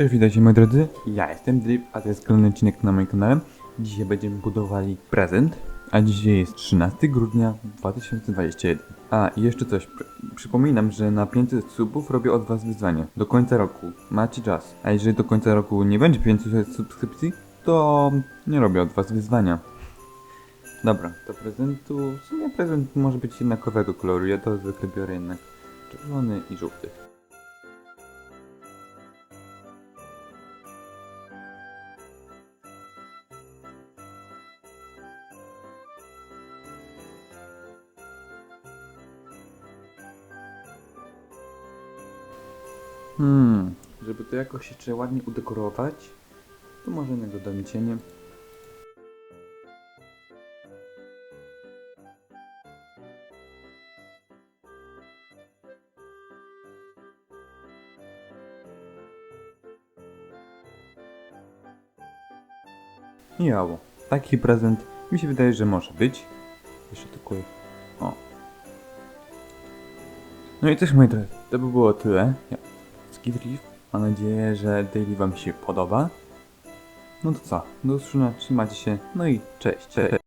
Cześć, witajcie moi drodzy, ja jestem Drip, a to jest kolejny odcinek na moim kanale. Dzisiaj będziemy budowali prezent, a dzisiaj jest 13 grudnia 2021. A, i jeszcze coś, Pr- przypominam, że na 500 subów robię od was wyzwanie, do końca roku, macie czas. A jeżeli do końca roku nie będzie 500 subskrypcji, to nie robię od was wyzwania. Dobra, do prezentu, w sumie prezent może być jednakowego koloru, ja to zwykle biorę jednak czerwony i żółty. Hmm, żeby to jakoś jeszcze ładnie udekorować, to może jednego dam cienie. Jało, taki prezent mi się wydaje, że może być. Jeszcze tylko... O. No i też moi drodzy, to by było tyle. Ja, Skidrift. Mam nadzieję, że daily wam się podoba. No to co, do usłyszenia, trzymajcie się, no i cześć. cześć.